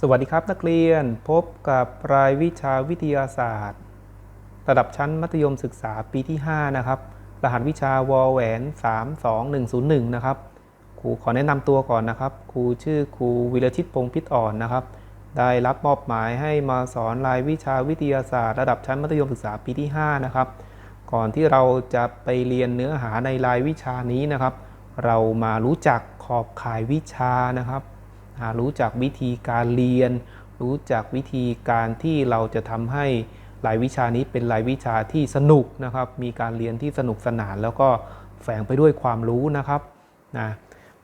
สวัสดีครับนักเรียนพบกับรายวิชาวิทยาศาสตร์ ระดับชั้นมัธยมศึกษาปีที่ 5 นะครับ รหัสวิชาวอลแหวน32101 นะครับครูขอแนะนำตัวก่อนนะครับ ครูชื่อครูวิรชิตพงษ์พิษอ่อนนะครับ ได้รับมอบหมายให้มาสอนรายวิชาวิทยาศาสตร์ ระดับชั้นมัธยมศึกษาปีที่ 5 นะครับ ก่อนที่เราจะไปเรียนเนื้อหาในรายวิชานี้นะครับ เรามารู้จักขอบข่ายวิชานะครับ รู้จักวิธีการเรียน รู้จักวิธีการที่เราจะทำให้รายวิชานี้เป็นรายวิชาที่สนุกนะครับ มีการเรียนที่สนุกสนานแล้วก็แฝงไปด้วยความรู้นะครับนะ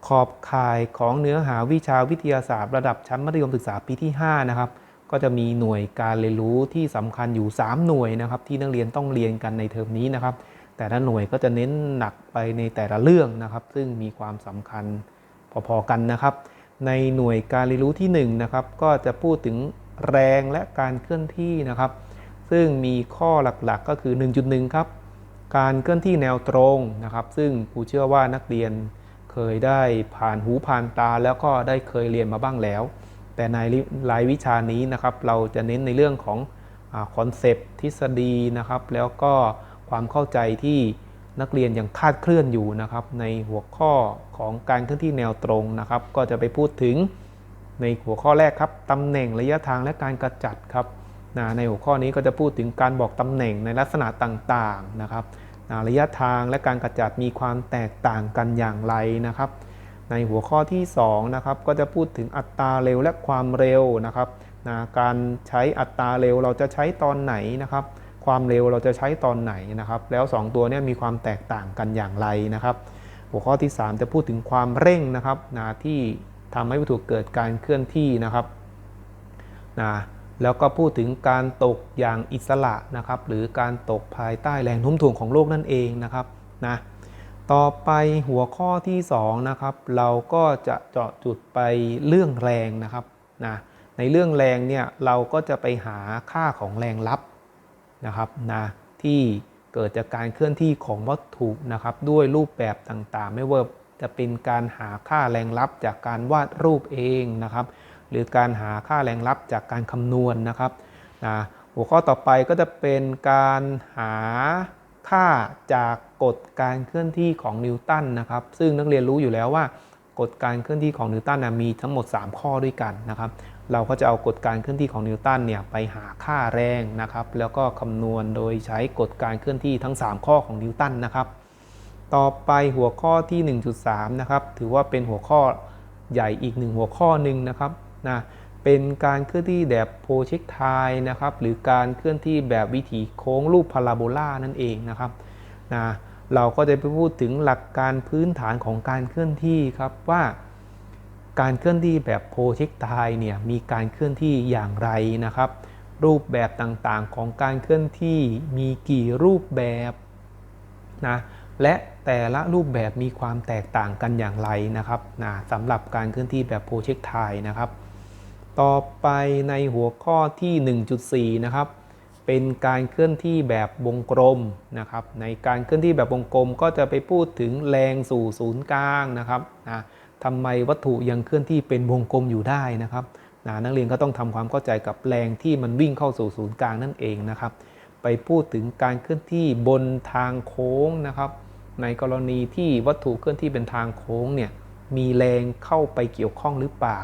ขอบข่ายของเนื้อหาวิชาวิทยาศาสตร์ระดับชั้นมัธยมศึกษาปีที่ 5 นะครับ ก็จะมีหน่วยการเรียนรู้ที่สำคัญอยู่ 3 หน่วยนะครับ ที่นักเรียนต้องเรียนกันในเทอมนี้นะครับ แต่ละหน่วยก็จะเน้นหนักไปในแต่ละเรื่องนะครับ ซึ่งมีความสำคัญพอๆกันนะครับ ในหน่วยการเรียนรู้ที่1นะครับก็จะพูดถึงแรงและการเคลื่อนที่นะครับ ซึ่งมีข้อหลักๆก็คือ 1.1 ครับ การเคลื่อนที่แนวตรงนะครับ ซึ่งครูเชื่อว่านักเรียนเคยได้ผ่านหูผ่านตา แล้วก็ได้เคยเรียนมาบ้างแล้ว แต่ในรายวิชานี้นะครับ เราจะเน้นในเรื่องของคอนเซปต์ทฤษฎีนะครับ แล้วก็ความเข้าใจที่ นักเรียนยังคาดเคลื่อนอยู่นะครับ ในหัวข้อของการเคลื่อนที่แนวตรงนะครับ ก็จะไปพูดถึงในหัวข้อแรกครับตำแหน่งระยะทางและการกระจัดครับนะในหัวข้อนี้ก็จะพูดถึงการบอกตำแหน่งในลักษณะต่างๆนะครับนะระยะทางและการกระจัดมีความแตกต่างกันอย่างไรนะครับ ในหัวข้อที่2นะครับก็จะพูดถึงอัตราเร็วและความเร็วนะครับนะการใช้อัตราเร็วเราจะใช้ตอนไหนนะครับ ความเร็วเราจะใช้ตอนไหนนะครับ แล้ว 2 ตัวนี้มีความแตกต่างกันอย่างไรนะครับ หัวข้อที่ 3 จะพูดถึงความเร่งนะครับนะที่ทำให้วัตถุเกิดการเคลื่อนที่นะครับนะแล้วก็พูดถึงการตกอย่างอิสระนะครับ หรือการตกภายใต้แรงโน้มถ่วงของโลกนั่นเองนะครับนะต่อไปหัวข้อที่2นะครับเราก็จะเจาะจุดไปเรื่องแรงนะครับนะในเรื่องแรงเนี่ยเราก็จะไปหาค่าของแรงลับ นะครับนะที่เกิดจากการเคลื่อนที่ของวัตถุนะครับ ด้วยรูปแบบต่างๆ ไม่ว่าจะเป็นการหาค่าแรงลับจากการวาดรูปเองนะครับ หรือการหาค่าแรงลับจากการคำนวณนนะครับนะหัวข้อต่อไปก็จะเป็นการหาค่าจากกฎการเคลื่อนที่ของนิวตันนะครับ ซึ่งนักเรียนรู้อยู่แล้วว่ากฎการเคลื่อนที่ของนิวตันมีทั้งหมด 3 ข้อด้วยกันนะครับ เราก็จะเอากฎการเคลื่อนที่ของนิวตันเนี่ยไปหาค่าแรงนะครับ แล้วก็คำนวณโดยใช้กฎการเคลื่อนที่ทั้ง 3 ข้อของนิวตันนะครับ ต่อไปหัวข้อที่ 1.3 นะครับ ถือว่าเป็นหัวข้อใหญ่อีกหนึ่งหัวข้อหนึ่งนะครับนะเป็นการเคลื่อนที่แบบโพเช็คไทนะครับหรือการเคลื่อนที่แบบวิถีโค้งรูปพาราโบลานั่นเองนะครับนะเราก็จะไปพูดถึงหลักการพื้นฐานของการเคลื่อนที่ครับว่า การเคลื่อนที่แบบโพเช็คไทเนี่ยมีการเคลื่อนที่อย่างไรนะครับ รูปแบบต่างๆของการเคลื่อนที่มีกี่รูปแบบนะและแต่ละรูปแบบมีความแตกต่างกันอย่างไรนะครับนะสำหรับการเคลื่อนที่แบบโพเช็คไทนะครับ ต่อไปในหัวข้อที่ 1.4 นะครับเป็นการเคลื่อนที่แบบวงกลมนะครับ ในการเคลื่อนที่แบบวงกลมก็จะไปพูดถึงแรงสู่ศูนย์กลางนะครับนะ ทำไมวัตถุยังเคลื่อนที่เป็นวงกลมอยู่ได้นะครับนะนักเรียนก็ต้องทำความเข้าใจกับแรงที่มันวิ่งเข้าสู่ศูนย์กลางนั่นเองนะครับ ไปพูดถึงการเคลื่อนที่บนทางโค้งนะครับ ในกรณีที่วัตถุเคลื่อนที่เป็นทางโค้งเนี่ยมีแรงเข้าไปเกี่ยวข้องหรือเปล่า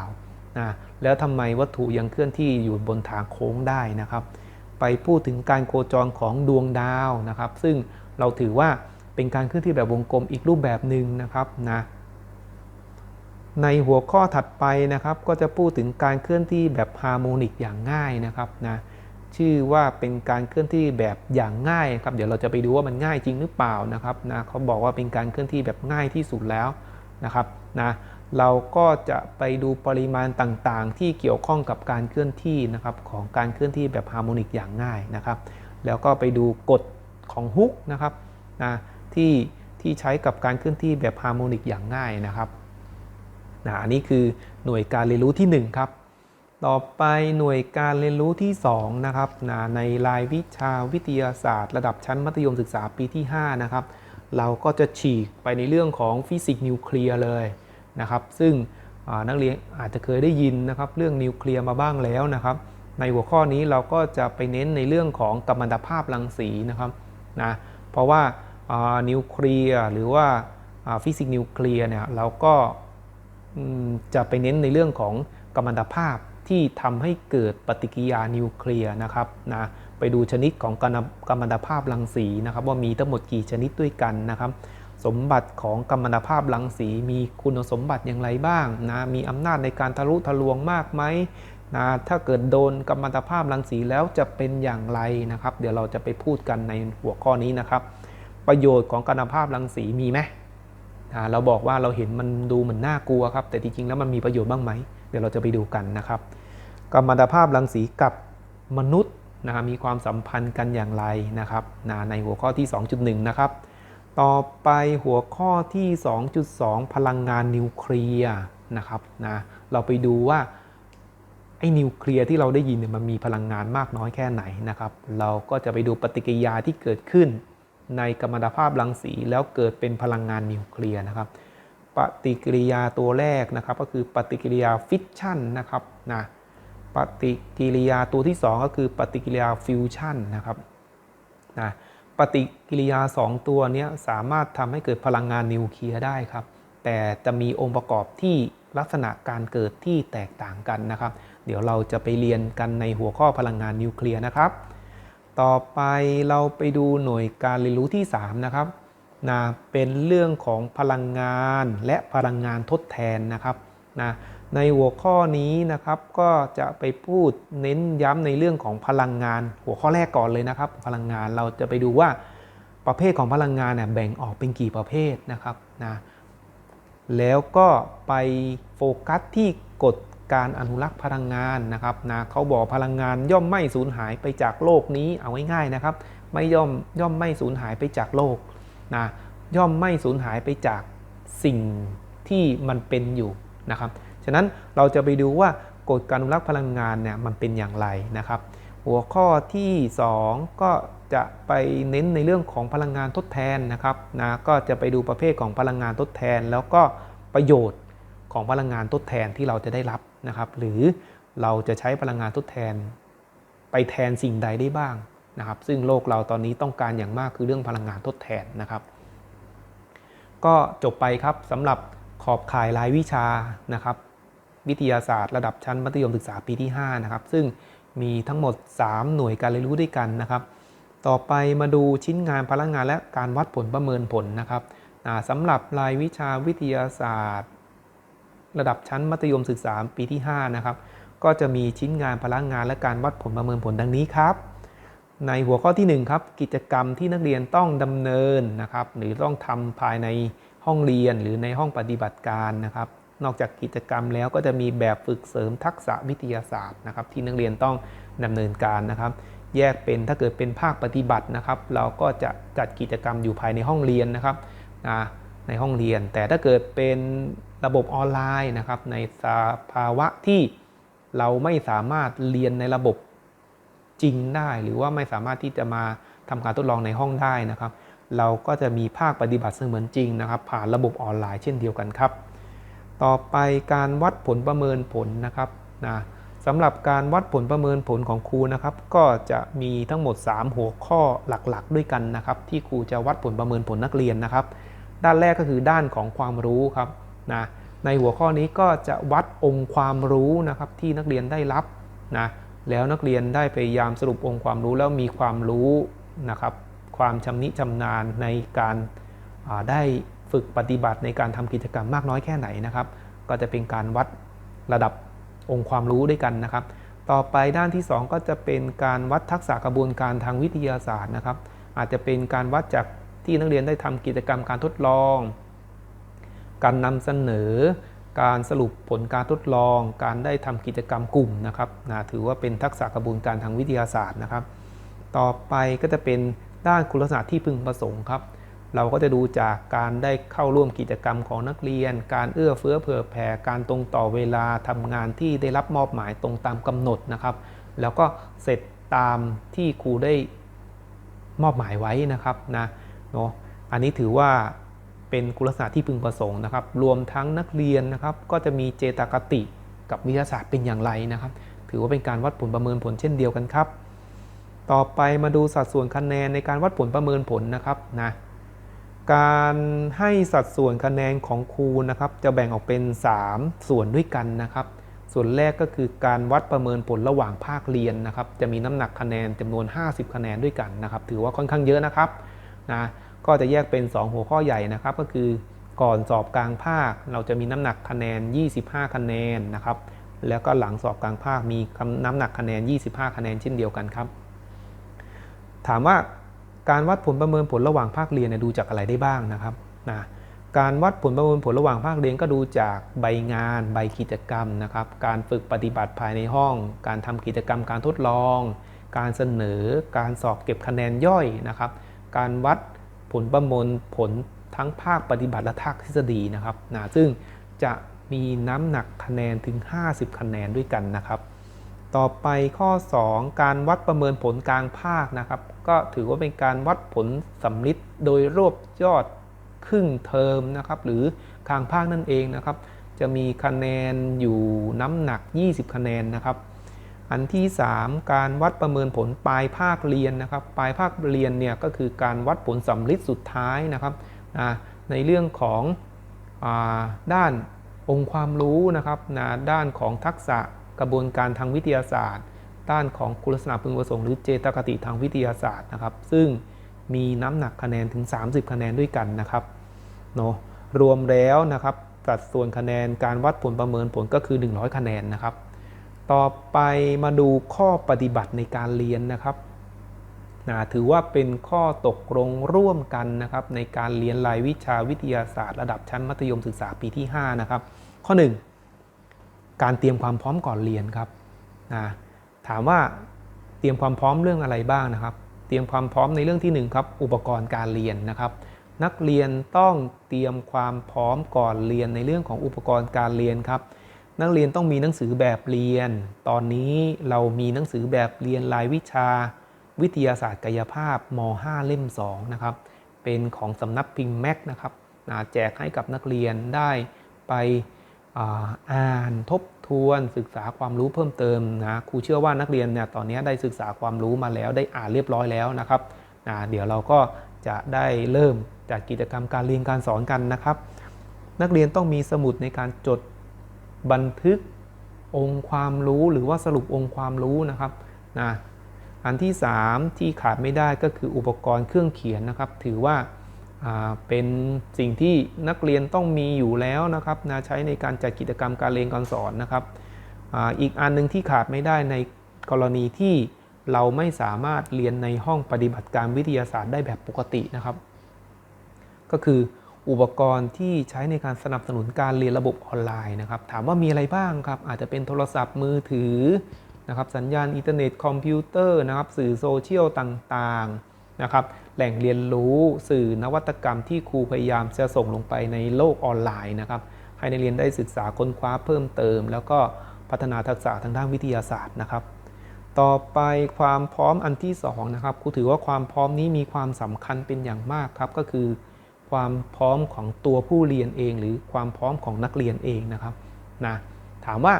นะแล้วทำไมวัตถุยังเคลื่อนที่อยู่บนทางโค้งได้นะครับ ไปพูดถึงการโคจรของดวงดาวนะครับ ซึ่งเราถือว่าเป็นการเคลื่อนที่แบบวงกลมอีกรูปแบบหนึ่งนะครับนะ ในหัวข้อถัดไปนะครับ ก็จะพูดถึงการเคลื่อนที่แบบฮาร์โมนิกอย่างง่ายนะครับนะชื่อว่าเป็นการเคลื่อนที่แบบอย่างง่ายครับเดี๋ยวเราจะไปดูว่ามันง่ายจริงหรือเปล่านะครับนะเขาบอกว่าเป็นการเคลื่อนที่แบบง่ายที่สุดแล้วนะครับนะเราก็จะไปดูปริมาณต่างๆ ที่เกี่ยวข้องกับการเคลื่อนที่นะครับของการเคลื่อนที่แบบฮาร์โมนิกอย่างง่ายนะครับแล้วก็ไปดูกฎของฮุกนะครับนะที่ที่ใช้กับการเคลื่อนที่แบบฮาร์โมนิกอย่างง่ายนะครับ นะอันนี้คือหน่วยการเรียนรู้ที่ 1 ครับ ต่อไปหน่วยการเรียนรู้ที่2นะครับนะในรายวิชาวิทยาศาสตร์ ระดับชั้นมัธยมศึกษาปีที่ 5 นะครับ เราก็จะฉีกไปในเรื่องของฟิสิกส์นิวเคลียร์เลยนะครับ ซึ่งนักเรียนอาจจะเคยได้ยินนะครับเรื่องนิวเคลียร์มาบ้างแล้วนะครับ ในหัวข้อนี้เราก็จะไปเน้นในเรื่องของกัมมันตภาพรังสีนะครับนะเพราะว่านิวเคลียร์หรือว่าฟิสิกส์นิวเคลียร์เนี่ยเราก็ จะไปเน้นในเรื่องของกัมมันตภาพที่ทำให้เกิดปฏิกิริยานิวเคลียร์นะครับนะไปดูชนิดของกัมกัมมันตภาพรังสีนะครับ ว่ามีทั้งหมดกี่ชนิดด้วยกันนะครับ สมบัติของกัมมันตภาพรังสีมีคุณสมบัติอย่างไรบ้างนะมีอำนาจในการทะลุทะลวงมากไหมนะถ้าเกิดโดนกัมมันตภาพรังสีแล้วจะเป็นอย่างไรนะครับ เดี๋ยวเราจะไปพูดกันในหัวข้อนี้นะครับ ประโยชน์ของกัมมันตภาพรังสีมีไหม เราบอกว่าเราเห็นมันดูเหมือนน่ากลัวครับ แต่จริงๆแล้วมันมีประโยชน์บ้างไหม เดี๋ยวเราจะไปดูกันนะครับกัมมันตภาพรังสีกับมนุษย์นะมีความสัมพันธ์กันอย่างไรนะครับนะในหัวข้อที่ 2.1 นะครับ ต่อไปหัวข้อที่ 2.2 พลังงานนิวเคลียร์นะครับนะเราไปดูว่าไอ้นิวเคลียร์ที่เราได้ยินเนี่ยมันมีพลังงานมากน้อยแค่ไหนนะครับ เราก็จะไปดูปฏิกิริยาที่เกิดขึ้น ในกัมมันตภาพรังสี แล้วเกิดเป็นพลังงานนิวเคลียร์นะครับปฏิกิริยาตัวแรกนะครับก็คือปฏิกิริยาฟิชชันนะครับนะปฏิกิริยาตัวที่ 2 ก็คือปฏิกิริยาฟิวชันนะครับนะปฏิกิริยา 2 ตัวนี้สามารถทำให้เกิดพลังงานนิวเคลียร์ได้ครับ แต่จะมีองค์ประกอบที่ลักษณะการเกิดที่แตกต่างกันนะครับ เดี๋ยวเราจะไปเรียนกันในหัวข้อพลังงานนิวเคลียร์นะครับ ต่อไปเราไปดูหน่วยการเรียนรู้ที่ 3 นะครับนะเป็นเรื่องของพลังงานและพลังงานทดแทนนะครับนะในหัวข้อนี้นะครับก็จะไปพูดเน้นย้ำในเรื่องของพลังงาน หัวข้อแรกก่อนเลยนะครับ พลังงานเราจะไปดูว่าประเภทของพลังงานเนี่ยแบ่งออกเป็นกี่ประเภทนะครับนะแล้วก็ไปโฟกัสที่กฎ การอนุรักษ์พลังงานนะครับนะเขาบอกพลังงานย่อมไม่สูญหายไปจากโลกนี้เอาง่ายๆนะครับ ไม่ย่อมย่อมไม่สูญหายไปจากโลกนะย่อมไม่สูญหายไปจากสิ่งที่มันเป็นอยู่นะครับ ฉะนั้นเราจะไปดูว่ากฎการอนุรักษ์พลังงานเนี่ยมันเป็นอย่างไรนะครับ หัวข้อที่ 2 ก็จะไปเน้นในเรื่องของพลังงานทดแทนนะครับนะก็จะไปดูประเภทของพลังงานทดแทน แล้วก็ประโยชน์ของพลังงานทดแทนที่เราจะได้รับ นะครับหรือเราจะใช้พลังงานทดแทน ไปแทนสิ่งใดได้บ้างนะครับ ซึ่งโลกเราตอนนี้ต้องการอย่างมากคือเรื่องพลังงานทดแทนนะครับ ก็จบไปครับสำหรับขอบข่ายรายวิชานะครับ วิทยาศาสตร์ระดับชั้นมัธยมศึกษาปีที่5นะครับซึ่งมีทั้งหมด 3 หน่วยการเรียนรู้ด้วยกันนะครับ ต่อไปมาดูชิ้นงานพลังงานและการวัดผลประเมินผลนะครับสำหรับรายวิชาวิทยาศาสตร์ ระดับชั้นมัธยมศึกษาปีที่ 5 นะครับ ก็จะมีชิ้นงานพลังงานและการวัดผลประเมินผลดังนี้ครับ ในหัวข้อที่ 1 ครับ กิจกรรมที่นักเรียนต้องดำเนินนะครับ หรือต้องทำภายในห้องเรียนหรือในห้องปฏิบัติการนะครับ นอกจากกิจกรรมแล้วก็จะมีแบบฝึกเสริมทักษะวิทยาศาสตร์นะครับ ที่นักเรียนต้องดำเนินการนะครับแยกเป็นถ้าเกิดเป็นภาคปฏิบัตินะครับ เราก็จะจัดกิจกรรมอยู่ภายในห้องเรียนนะครับในห้องเรียน แต่ถ้าเกิดเป็น ระบบออนไลน์นะครับในสภาวะที่เราไม่สามารถเรียนในระบบจริงได้ หรือว่าไม่สามารถที่จะมาทำการทดลองในห้องได้นะครับ เราก็จะมีภาคปฏิบัติเสมือนจริงนะครับ ผ่านระบบออนไลน์เช่นเดียวกันครับ ต่อไปการวัดผลประเมินผลนะครับนะสำหรับการวัดผลประเมินผลของครูนะครับ ก็จะมีทั้งหมด 3 หัวข้อหลักๆ ด้วยกันนะครับ ที่ครูจะวัดผลประเมินผลนักเรียนนะครับ ด้านแรกก็คือด้านของความรู้ครับนะ ในหัวข้อนี้ก็จะวัดองค์ความรู้นะครับที่นักเรียนได้รับนะแล้วนักเรียนได้พยายามสรุปองค์ความรู้แล้วมีความรู้นะครับความชำนิชำนาญในการได้ฝึกปฏิบัติในการทำกิจกรรมมากน้อยแค่ไหนนะครับ ก็จะเป็นการวัดระดับองค์ความรู้ด้วยกันนะครับ ต่อไปด้านที่ 2 ก็จะเป็นการวัดทักษะกระบวนการทางวิทยาศาสตร์นะครับ อาจจะเป็นการวัดจากที่นักเรียนได้ทำกิจกรรมการทดลอง การนำเสนอ การสรุปผลการทดลอง การได้ทำกิจกรรมกลุ่มนะครับนะถือว่าเป็นทักษะกระบวนการทางวิทยาศาสตร์นะครับ ต่อไปก็จะเป็นด้านคุณลักษณะที่พึงประสงค์ครับ เราก็จะดูจากการได้เข้าร่วมกิจกรรมของนักเรียน การเอื้อเฟื้อเผื่อแผ่ การตรงต่อเวลาทำงานที่ได้รับมอบหมายตรงตามกำหนดนะครับ แล้วก็เสร็จตามที่ครูได้มอบหมายไว้นะครับนะเนาะอันนี้ถือว่า เป็นคุณลักษณะที่พึงประสงค์นะครับ รวมทั้งนักเรียนนะครับ ก็จะมีเจตคติกับวิทยาศาสตร์เป็นอย่างไรนะครับ ถือว่าเป็นการวัดผลประเมินผลเช่นเดียวกันครับ ต่อไปมาดูสัดส่วนคะแนนในการวัดผลประเมินผลนะครับนะการให้สัดส่วนคะแนนของครูนะครับ จะแบ่งออกเป็น 3 ส่วนด้วยกันนะครับ ส่วนแรกก็คือการวัดประเมินผลระหว่างภาคเรียนนะครับ จะมีน้ำหนักคะแนนจำนวน 50 คะแนนด้วยกันนะครับ ถือว่าค่อนข้างเยอะนะครับนะ ก็จะแยกเป็น 2 หัวข้อใหญ่นะครับ ก็คือก่อนสอบกลางภาค เราจะมีน้ำหนักคะแนน 25 คะแนนนะครับ แล้วก็หลังสอบกลางภาคมีน้ำหนักคะแนน 25 คะแนนเช่นเดียวกันครับ ถามว่าการวัดผลประเมินผลระหว่างภาคเรียนเนี่ยดูจากอะไรได้บ้างนะครับนะการวัดผลประเมินผลระหว่างภาคเรียนก็ดูจากใบงาน ใบกิจกรรมนะครับ การฝึกปฏิบัติภายในห้อง การทำกิจกรรมการทดลอง การเสนอ การสอบเก็บคะแนนย่อยนะครับ การวัด ผลประเมินผลทั้งภาคปฏิบัติและภาคทฤษฎีนะครับนะซึ่งจะมีน้ำหนักคะแนนถึง 50 คะแนนด้วยกันนะครับ ต่อไปข้อ 2 การวัดประเมินผลกลางภาคนะครับ ก็ถือว่าเป็นการวัดผลสำลิดโดยรวบยอดครึ่งเทอมนะครับหรือกลางภาคนั่นเองนะครับ จะมีคะแนนอยู่น้ำหนัก 20 คะแนนนะครับ อันที่ 3 การวัดประเมินผลปลายภาคเรียนนะครับ ปลายภาคเรียนเนี่ยก็คือการวัดผลสำลิดสุดท้ายนะครับในเรื่องของอด้านองค์ความรู้นะครับด้านของทักษะกระบวนการทางวิทยาศาสตร์ ด้านของคุณลักษณะพึงประสงค์หรือเจตคติทางวิทยาศาสตร์นะครับ ซึ่งมีน้ำหนักคะแนนถึง 30 คะแนนด้วยกันนะครับเนาะรวมแล้วนะครับสัดส่วนคะแนนการวัดผลประเมินผลก็คือ 100 คะแนนนะครับ ต่อไปมาดูข้อปฏิบัติในการเรียนนะครับนะถือว่าเป็นข้อตกลงร่วมกันนะครับในการเรียนรายวิชาวิทยาศาสตร์ ระดับชั้นมัธยมศึกษาปีที่ 5 นะครับ ข้อ 1 การเตรียมความพร้อมก่อนเรียนครับนะถามว่าเตรียมความพร้อมเรื่องอะไรบ้างนะครับ เตรียมความพร้อมในเรื่องที่ 1 ครับ อุปกรณ์การเรียนนะครับ นักเรียนต้องเตรียมความพร้อมก่อนเรียนในเรื่องของอุปกรณ์การเรียนครับ นักเรียนต้องมีหนังสือแบบเรียน ตอนนี้เรามีหนังสือแบบเรียนรายวิชา วิทยาศาสตร์กายภาพม .5 เล่ม 2 นะครับ เป็นของสำนักพิมพ์แม็กนะครับแจกให้กับนักเรียนได้ไปอ่านทบทวนศึกษาความรู้เพิ่มเติมนะครูเชื่อว่านักเรียนเนี่ยตอนนี้ได้ศึกษาความรู้มาแล้วได้อ่านเรียบร้อยแล้วนะครับนะเดี๋ยวเราก็จะได้เริ่มจากกิจกรรมการเรียนการสอนกันนะครับ นักเรียนต้องมีสมุดในการจด บันทึกองค์ความรู้หรือว่าสรุปองค์ความรู้นะครับนะอันที่ 3 ที่ขาดไม่ได้ก็คืออุปกรณ์เครื่องเขียนนะครับ ถือว่าเป็นสิ่งที่นักเรียนต้องมีอยู่แล้วนะครับนะใช้ในการจัดกิจกรรมการเรียนการสอนนะครับออีกอันหนึ่งที่ขาดไม่ได้ในกรณีที่เราไม่สามารถเรียนในห้องปฏิบัติการวิทยาศาสตร์ได้แบบปกตินะครับ ก็คือ อุปกรณ์ที่ใช้ในการสนับสนุนการเรียนระบบออนไลน์นะครับ ถามว่ามีอะไรบ้างครับ อาจจะเป็นโทรศัพท์มือถือนะครับสัญญาณอินเทอร์เน็ตคอมพิวเตอร์นะครับสื่อโซเชียลต่างๆนะครับแหล่งเรียนรู้สื่อนวัตกรรมที่ครูพยายามจะส่งลงไปในโลกออนไลน์นะครับให้นักเรียนได้ศึกษาค้นคว้าเพิ่มเติม แล้วก็พัฒนาทักษะทางด้านวิทยาศาสตร์นะครับ ต่อไปความพร้อมอันที่2นะครับครูถือว่าความพร้อมนี้มีความสำคัญเป็นอย่างมากครับก็คือ ความพร้อมของตัวผู้เรียนเอง หรือความพร้อมของนักเรียนเองนะครับนะถามว่า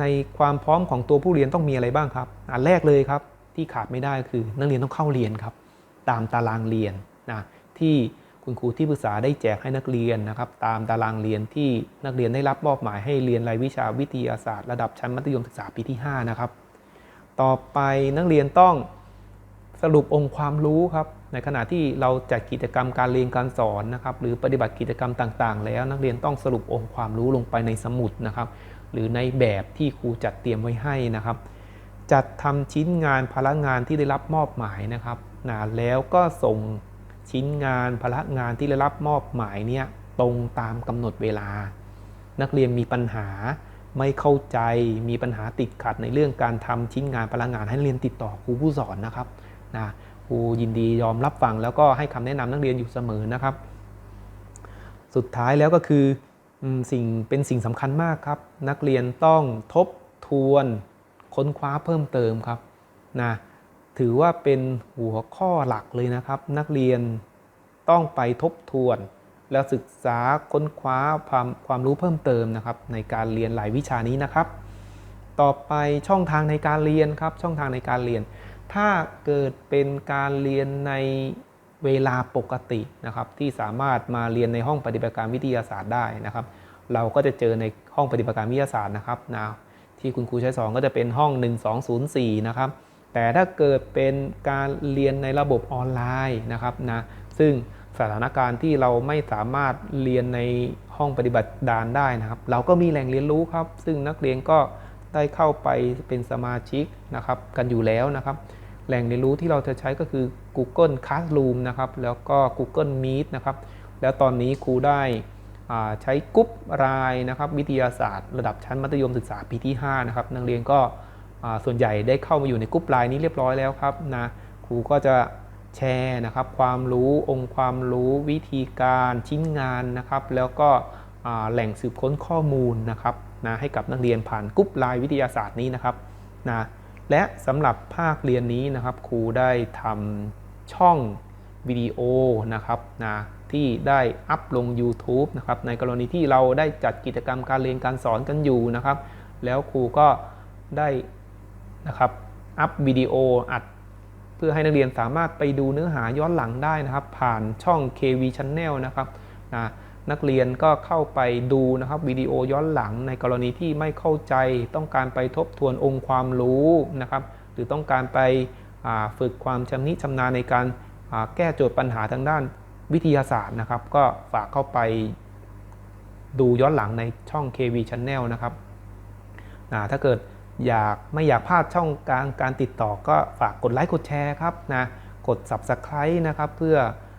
ในความพร้อมของตัวผู้เรียนต้องมีอะไรบ้างครับ อันแรกเลยครับที่ขาดไม่ได้คือนักเรียนต้องเข้าเรียนครับตามตารางเรียนนะที่คุณครูที่ปรึกษาได้แจกให้นักเรียนนะครับ ตามตารางเรียนที่นักเรียนได้รับมอบหมายให้เรียนรายวิชาวิทยาศาสตร์ระดับชั้นมัธยมศึกษาปีที่ 5 นะครับ ต่อไปนักเรียนต้องสรุปองค์ความรู้ครับ ในขณะที่เราจัดกิจกรรมการเรียนการสอนนะครับหรือปฏิบัติกิจกรรมต่าง ๆ แล้ว นักเรียนต้องสรุปองค์ความรู้ลงไปในสมุดนะครับ หรือในแบบที่ครูจัดเตรียมไว้ให้นะครับ จัดทำชิ้นงานพลังงานที่ได้รับมอบหมายนะครับนะแล้วก็ส่งชิ้นงานพลังงานที่ได้รับมอบหมายเนี่ยตรงตามกำหนดเวลา นักเรียนมีปัญหาไม่เข้าใจมีปัญหาติดขัดในเรื่องการทำชิ้นงานพลังงานให้เรียนติดต่อครูผู้สอนนะครับนะ ครูยินดียอมรับฟัง แล้วก็ให้คำแนะนำนักเรียนอยู่เสมอนะครับ สุดท้ายแล้วก็คือสิ่งเป็นสิ่งสำคัญมากครับ นักเรียนต้องทบทวนค้นคว้าเพิ่มเติมครับนะถือว่าเป็นหัวข้อหลักเลยนะครับ นักเรียนต้องไปทบทวน แล้วศึกษาค้นคว้าความความรู้เพิ่มเติมนะครับ ในการเรียนหลายวิชานี้นะครับ ต่อไปช่องทางในการเรียนครับ ช่องทางในการเรียน ถ้าเกิดเป็นการเรียนในเวลาปกตินะครับ ที่สามารถมาเรียนในห้องปฏิบัติการวิทยาศาสตร์ได้นะครับ เราก็จะเจอในห้องปฏิบัติการวิทยาศาสตร์นะครับนะที่คุณครูใช้สอนก็จะเป็นห้อง 1204 นะครับ แต่ถ้าเกิดเป็นการเรียนในระบบออนไลน์นะครับนะซึ่งสถานการณ์ที่เราไม่สามารถเรียนในห้องปฏิบัติการได้นะครับ เราก็มีแหล่งเรียนรู้ครับ ซึ่งนักเรียนก็ได้เข้าไปเป็นสมาชิกนะครับ กันอยู่แล้วนะครับ แหล่งเรียนรู้ที่เราจะใช้ก็คือ Google Classroom นะครับ แล้วก็ Google Meet นะครับ แล้วตอนนี้ครูได้ใช้กรุ๊ปรายนะครับ วิทยาศาสตร์ระดับชั้นมัธยมศึกษาปีที่ 5 นะครับ นักเรียนก็ส่วนใหญ่ได้เข้ามาอยู่ในกรุ๊ปไลน์นี้เรียบร้อยแล้วครับนะครูก็จะแชร์นะครับ ความรู้องค์ความรู้วิธีการชิ้นงานนะครับ แล้วก็แหล่งสืบค้นข้อมูลนะครับนะให้กับนักเรียนผ่านกรุ๊ปไลน์วิทยาศาสตร์นี้นะครับนะ และสำหรับภาคเรียนนี้นะครับครูได้ทำช่องวิดีโอนะครับนะที่ได้อัพลง YouTube นะครับในกรณีที่เราได้จัดกิจกรรมการเรียนการสอนกันอยู่นะครับ แล้วครูก็ได้นะครับอัพวิดีโออัด เพื่อให้นักเรียนสามารถไปดูเนื้อหาย้อนหลังได้นะครับ ผ่านช่อง KV Channel นะครับนะ นักเรียนก็เข้าไปดูนะครับวิดีโอย้อนหลังในกรณีที่ไม่เข้าใจ ต้องการไปทบทวนองค์ความรู้นะครับหรือต้องการไปฝึกความชำนิชำนาญในการแก้โจทย์ปัญหาทางด้านวิทยาศาสตร์นะครับ ก็ฝากเข้าไปดูย้อนหลังในช่อง KV Channel นะครับนะถ้าเกิดอยากไม่อยากพลาดช่องการการติดต่อก็ฝากกดไลค์กดแชร์ครับนะกด Subscribe นะครับเพื่อ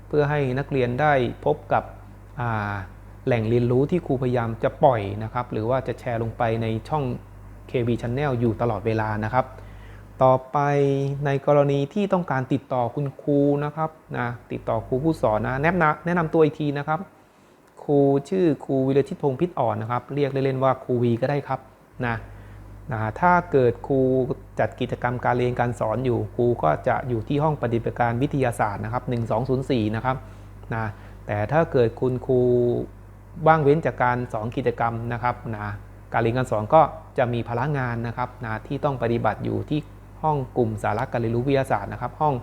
เพื่อให้นักเรียนได้พบกับ แหล่งเรียนรู้ที่ครูพยายามจะปล่อยนะครับ หรือว่าจะแชร์ลงไปในช่อง KV Channel อยู่ตลอดเวลานะครับ ต่อไปในกรณีที่ต้องการติดต่อคุณครูนะครับนะติดต่อครูผู้สอนนะแนะนำแนะนำตัวอีกทีนะครับ ครูชื่อครูวิรชิตพงศ์พิษอ่อนนะครับ เรียกเล่นๆว่าครูวีก็ได้ครับนะนะถ้าเกิดครูจัดกิจกรรมการเรียนการสอนอยู่ครูก็จะอยู่ที่ห้องปฏิบัติการวิทยาศาสตร์นะครับ1204นะครับนะ แต่ถ้าเกิดคุณครูว่างเว้นจากการสอนกิจกรรมนะครับนะการเรียนการสอนก็จะมีภาระงานนะครับนะที่ต้องปฏิบัติอยู่ที่ห้องกลุ่มสาระการเรียนรู้วิทยาศาสตร์นะครับ ห้อง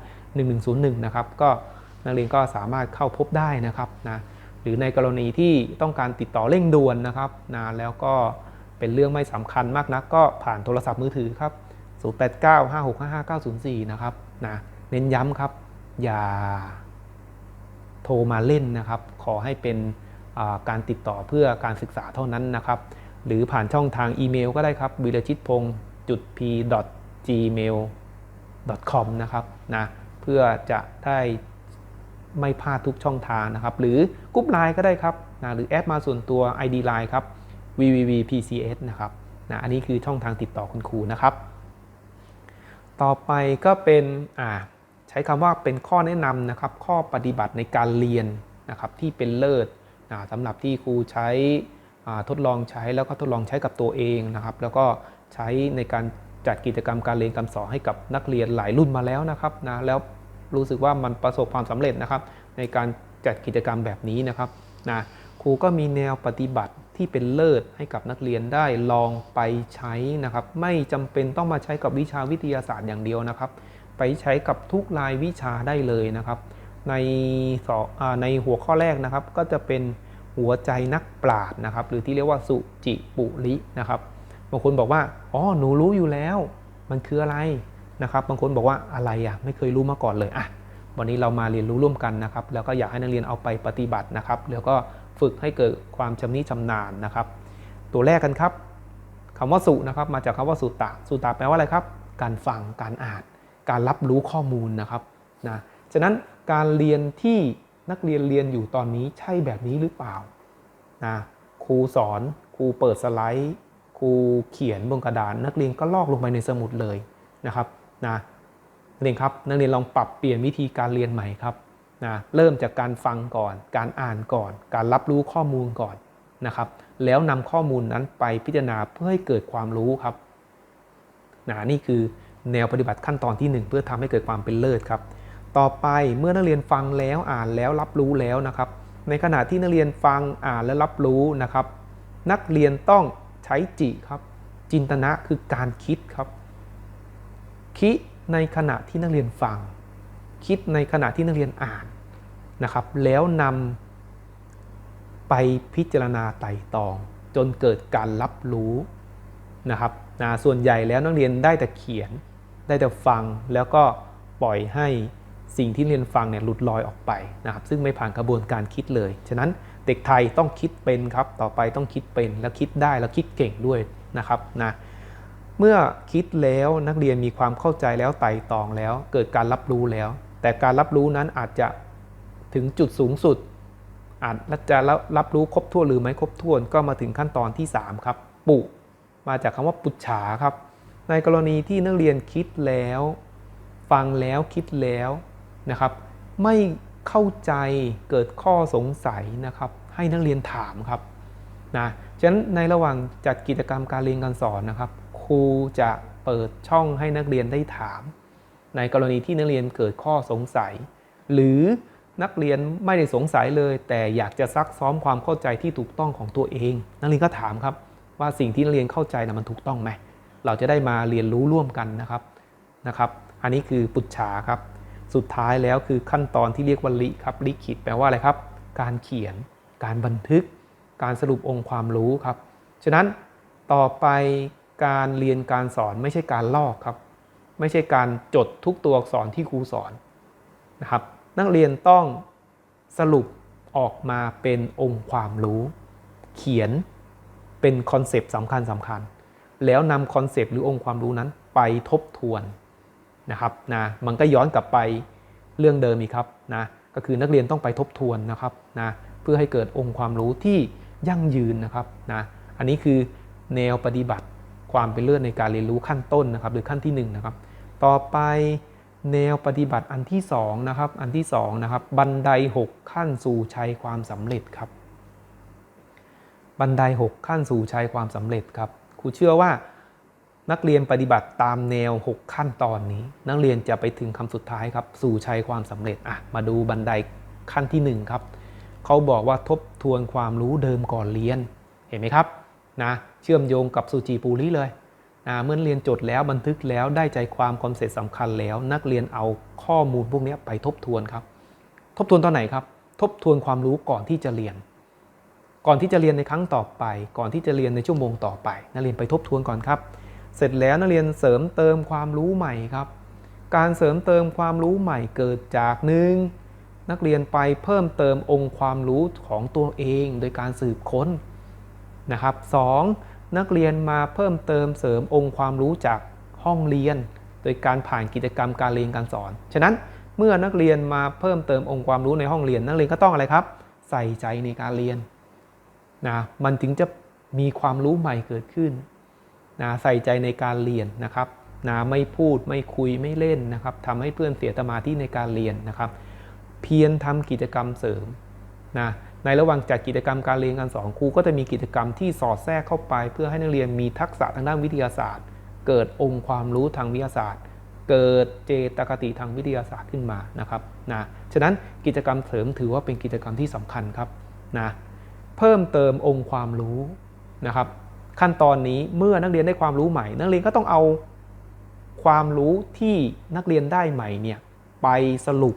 1101 นะครับ ก็นักเรียนก็สามารถเข้าพบได้นะครับนะหรือในกรณีที่ต้องการติดต่อเร่งด่วนนะครับนะแล้วก็เป็นเรื่องไม่สำคัญมากนักก็ผ่านโทรศัพท์มือถือครับ 0895655904 นะครับนะเน้นย้ำครับ อย่า โทรมาเล่นนะครับ ขอให้เป็นการติดต่อเพื่อการศึกษาเท่านั้นนะครับ หรือผ่านช่องทางอีเมลก็ได้ครับวิรชิตพงศ์จุด p gmail com นะครับนะเพื่อจะได้ไม่พลาดทุกช่องทางนะครับ หรือกรุ๊ปไลน์ก็ได้ครับนะหรือแอดมาส่วนตัว ID Line ครับ www.pcs นะครับนะอันนี้คือช่องทางติดต่อคุณครูนะครับ ต่อไปก็เป็นอ่า ใช้คำว่าเป็นข้อแนะนำนะครับ ข้อปฏิบัติในการเรียนนะครับที่เป็นเลิศสำหรับที่ครูใช้ทดลองใช้แล้วก็ทดลองใช้กับตัวเองนะครับ แล้วก็ใช้ในการจัดกิจกรรมการเรียนการสอนให้กับนักเรียนหลายรุ่นมาแล้วนะครับนะแล้วรู้สึกว่ามันประสบความสำเร็จนะครับ ในการจัดกิจกรรมแบบนี้นะครับนะครูก็มีแนวปฏิบัติที่เป็นเลิศให้กับนักเรียนได้ลองไปใช้นะครับ ไม่จำเป็นต้องมาใช้กับวิชาวิทยาศาสตร์อย่างเดียวนะครับ ไปใช้กับทุกรายวิชาได้เลยนะครับ ในสอในหัวข้อแรกนะครับ ก็จะเป็นหัวใจนักปราชญ์นะครับ หรือที่เรียกว่าสุจิปุรินะครับบางคนบอกว่าอ๋อหนูรู้อยู่แล้ว มันคืออะไรนะครับ บางคนบอกว่าอะไรอะไม่เคยรู้มาก่อนเลยอะวันนี้เรามาเรียนรู้ร่วมกันนะครับ แล้วก็อยากให้นักเรียนเอาไปปฏิบัตินะครับ แล้วก็ฝึกให้เกิดความชำนิชำนาญนะครับ ตัวแรกกันครับคำว่าสุนะครับ มาจากคำว่าสุตะ สุตตะแปลว่าอะไรครับ การฟัง การอ่าน การรับรู้ข้อมูลนะครับนะฉะนั้นการเรียนที่นักเรียนเรียนอยู่ตอนนี้ใช่แบบนี้หรือเปล่านะครูสอนครูเปิดสไลด์ครูเขียนบนกระดาน นักเรียนก็ลอกลงไปในสมุดเลยนะครับนะนักเรียนครับนักเรียนลองปรับเปลี่ยนวิธีการเรียนใหม่ครับนะเริ่มจากการฟังก่อน การอ่านก่อน การรับรู้ข้อมูลก่อนนะครับ แล้วนำข้อมูลนั้นไปพิจารณาเพื่อให้เกิดความรู้ครับนะนี่คือ แนวปฏิบัติขั้นตอนที่ 1 เพื่อทำให้เกิดความเป็นเลิศครับ ต่อไปเมื่อนักเรียนฟังแล้วอ่านแล้วรับรู้แล้วนะครับ ในขณะที่นักเรียนฟังอ่านและรับรู้นะครับ นักเรียนต้องใช้จิครับ จินตนะคือการคิดครับ คิดในขณะที่นักเรียนฟัง คิดในขณะที่นักเรียนอ่านนะครับ แล้วนำไปพิจารณาไต่ตอง จนเกิดการรับรู้นะครับนะส่วนใหญ่แล้วนักเรียนได้แต่เขียน ได้แต่ฟังแล้วก็ปล่อยให้สิ่งที่เรียนฟังเนี่ยหลุดลอยออกไปนะครับ ซึ่งไม่ผ่านกระบวนการคิดเลย ฉะนั้นเด็กไทยต้องคิดเป็นครับ ต่อไปต้องคิดเป็นแล้วคิดได้แล้วคิดเก่งด้วยนะครับนะเมื่อคิดแล้วนักเรียนมีความเข้าใจแล้วไต่ตองแล้ว เกิดการรับรู้แล้ว แต่การรับรู้นั้นอาจจะถึงจุดสูงสุด อาจจะรับรู้ครบถ้วนหรือไม่ครบถ้วนก็มาถึงขั้นตอนที่ 3 ครับ ปุ มาจากคำว่าปุจฉาครับ ในกรณีที่นักเรียนคิดแล้ว ฟังแล้วคิดแล้วนะครับ ไม่เข้าใจเกิดข้อสงสัยนะครับ ให้นักเรียนถามครับนะฉะนั้นในระหว่างจัดกิจกรรมการเรียนการสอนนะครับ ครูจะเปิดช่องให้นักเรียนได้ถาม ในกรณีที่นักเรียนเกิดข้อสงสัย หรือนักเรียนไม่ได้สงสัยเลย แต่อยากจะซักซ้อมความเข้าใจที่ถูกต้องของตัวเอง นักเรียนก็ถามครับว่าสิ่งที่นักเรียนเข้าใจนะมันถูกต้องไหม เราจะได้มาเรียนรู้ร่วมกันนะครับนะครับ อันนี้คือปุจฉาครับ สุดท้ายแล้วคือขั้นตอนที่เรียกว่าลิครับลิขิตแปลว่าอะไรครับ การเขียน การบันทึก การสรุปองค์ความรู้ครับ ฉะนั้นต่อไปการเรียนการสอนไม่ใช่การลอกครับ ไม่ใช่การจดทุกตัวอักษรที่ครูสอนนะครับนักเรียนต้องสรุปออกมาเป็นองค์ความรู้ เขียนเป็นคอนเซปต์สำคัญสำคัญ แล้วนำคอนเซปต์หรือองค์ความรู้นั้นไปทบทวนนะครับนะมันก็ย้อนกลับไปเรื่องเดิมอีกครับนะก็คือนักเรียนต้องไปทบทวนนะครับนะเพื่อให้เกิดองค์ความรู้ที่ยั่งยืนนะครับนะอันนี้คือแนวปฏิบัติความเป็นเลิศในการเรียนรู้ขั้นต้นนะครับหรือขั้นที่1นนะครับต่อไปแนวปฏิบัติอันที่2นะครับอันที่2นะครับบันได 6 ขั้นสู่ชัยความสำเร็จครับ บันได 6 ขั้นสู่ชัยความสำเร็จครับ ครูเชื่อว่านักเรียนปฏิบัติตามแนว 6 ขั้นตอนนี้ นักเรียนจะไปถึงคำสุดท้ายครับ สู่ชัยความสำเร็จอะมาดูบันไดขั้นที่ 1 ครับ เขาบอกว่าทบทวนความรู้เดิมก่อนเรียน เห็นไหมครับนะเชื่อมโยงกับสุจีปูริเลยนะเมื่อเรียนจดแล้วบันทึกแล้วได้ใจความคอนเซ็ปต์สำคัญแล้ว นักเรียนเอาข้อมูลพวกนี้ไปทบทวนครับ ทบทวนตอนไหนครับ ทบทวนความรู้ก่อนที่จะเรียน ก่อนที่จะเรียนในครั้งต่อไป ก่อนที่จะเรียนในชั่วโมงต่อไป นักเรียนไปทบทวนก่อนครับ เสร็จแล้วนักเรียนเสริมเติมความรู้ใหม่ครับ การเสริมเติมความรู้ใหม่เกิดจากหนึ่งนักเรียนไปเพิ่มเติมองค์ความรู้ของตัวเองโดยการสืบค้นนะครับ 2. นักเรียนมาเพิ่มเติมเสริมองค์ความรู้จากห้องเรียน โดยการผ่านกิจกรรมการเรียนการสอน ฉะนั้นเมื่อนักเรียนมาเพิ่มเติมองค์ความรู้ในห้องเรียน นักเรียนก็ต้องอะไรครับ ใส่ใจในการเรียน นะมันถึงจะมีความรู้ใหม่เกิดขึ้นนะใส่ใจในการเรียนนะครับนะไม่พูดไม่คุยไม่เล่นนะครับทำให้เพื่อนเสียสมาธิในการเรียนนะครับ เพียรทำกิจกรรมเสริมนะในระหว่างจัดกิจกรรมการเรียนการสอนครูก็จะมีกิจกรรมที่สอดแทรกเข้าไป เพื่อให้นักเรียนมีทักษะทางด้านวิทยาศาสตร์ เกิดองค์ความรู้ทางวิทยาศาสตร์ เกิดเจตคติทางวิทยาศาสตร์ขึ้นมานะครับนะฉะนั้นกิจกรรมเสริมถือว่าเป็นกิจกรรมที่สำคัญครับนะ เพิ่มเติมองค์ความรู้นะครับ ขั้นตอนนี้เมื่อนักเรียนได้ความรู้ใหม่ นักเรียนก็ต้องเอาความรู้ที่นักเรียนได้ใหม่เนี่ยไปสรุป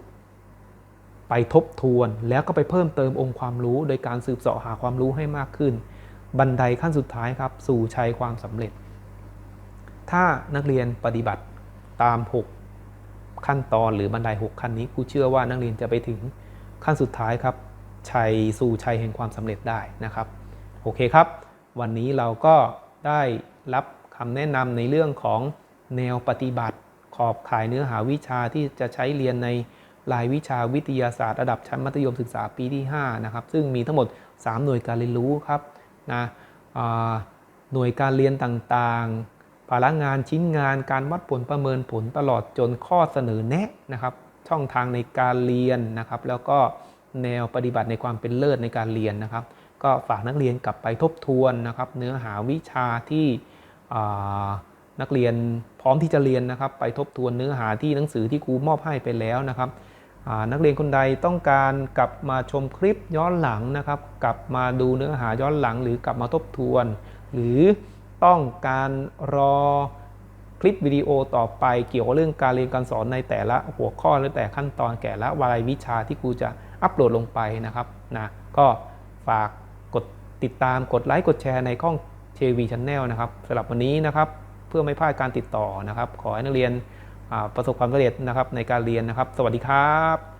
ไปทบทวนแล้วก็ไปเพิ่มเติมองค์ความรู้ โดยการสืบเสาะหาความรู้ให้มากขึ้น บันไดขั้นสุดท้ายครับ สู่ชัยความสำเร็จ ถ้านักเรียนปฏิบัติตาม 6 ขั้นตอนหรือบันได 6 ขั้นนี้ครูเชื่อว่านักเรียนจะไปถึงขั้นสุดท้ายครับ ชัยสู่ชัยแห่งความสำเร็จได้นะครับ โอเคครับ วันนี้เราก็ได้รับคำแนะนำในเรื่องของแนวปฏิบัติ ขอบข่ายเนื้อหาวิชาที่จะใช้เรียนในรายวิชาวิทยาศาสตร์ระดับชั้นมัธยมศึกษาปีที่5นะครับซึ่งมีทั้งหมด 3 หน่วยการเรียนรู้ครับนะหน่วยการเรียนต่างๆ ภาระงานชิ้นงานการวัดผลประเมินผลตลอดจนข้อเสนอแนะนะครับ ช่องทางในการเรียนนะครับ แล้วก็ แนวปฏิบัติในความเป็นเลิศในการเรียนนะครับ ก็ฝากนักเรียนกลับไปทบทวนนะครับ เนื้อหาวิชาที่นักเรียนพร้อมที่จะเรียนนะครับ ไปทบทวนเนื้อหาที่หนังสือที่ครูมอบให้ไปแล้วนะครับนักเรียนคนใดต้องการกลับมาชมคลิปย้อนหลังนะครับ กลับมาดูเนื้อหาย้อนหลัง หรือกลับมาทบทวน หรือต้องการรอคลิปวิดีโอต่อไปเกี่ยวกับเรื่องการเรียนการสอนในแต่ละหัวข้อและแต่ขั้นตอนแก่ละวารายวิชาที่ครูจะ อัปโหลดลงไปนะครับนะก็ฝากกดติดตามกดไลค์กดแชร์ในข้อง JV Channel นะครับสำหรับวันนี้นะครับเพื่อไม่พลาดการติดต่อนะครับ ขอให้นักเรียนประสบความสำเร็จนะครับในการเรียนนะครับ สวัสดีครับ